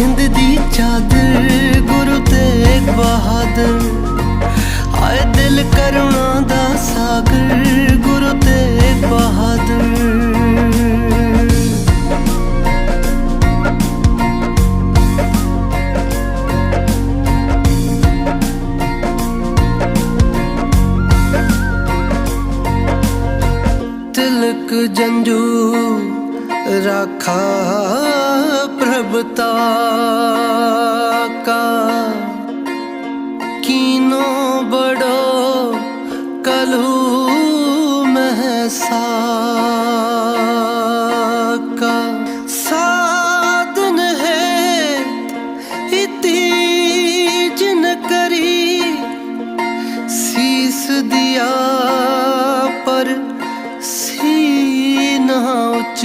ਹਿੰਦ ਦੀ ਚਾਦਰ ਗੁਰੂ ਤੇਗ ਬਹਾਦਰ ਆਏ ਦਿਲ ਕਰੁਣਾ ਦਾ ਸਾਗਰ ਗੁਰੂ ਤੇਗ ਬਹਾਦਰ ਤਿਲਕ ਜੰਜੂ ਰਾਖਾ रबता का कीनो बड़ो कलू महसा का साधन है इति जिन करी शीस दिया पर सीना उच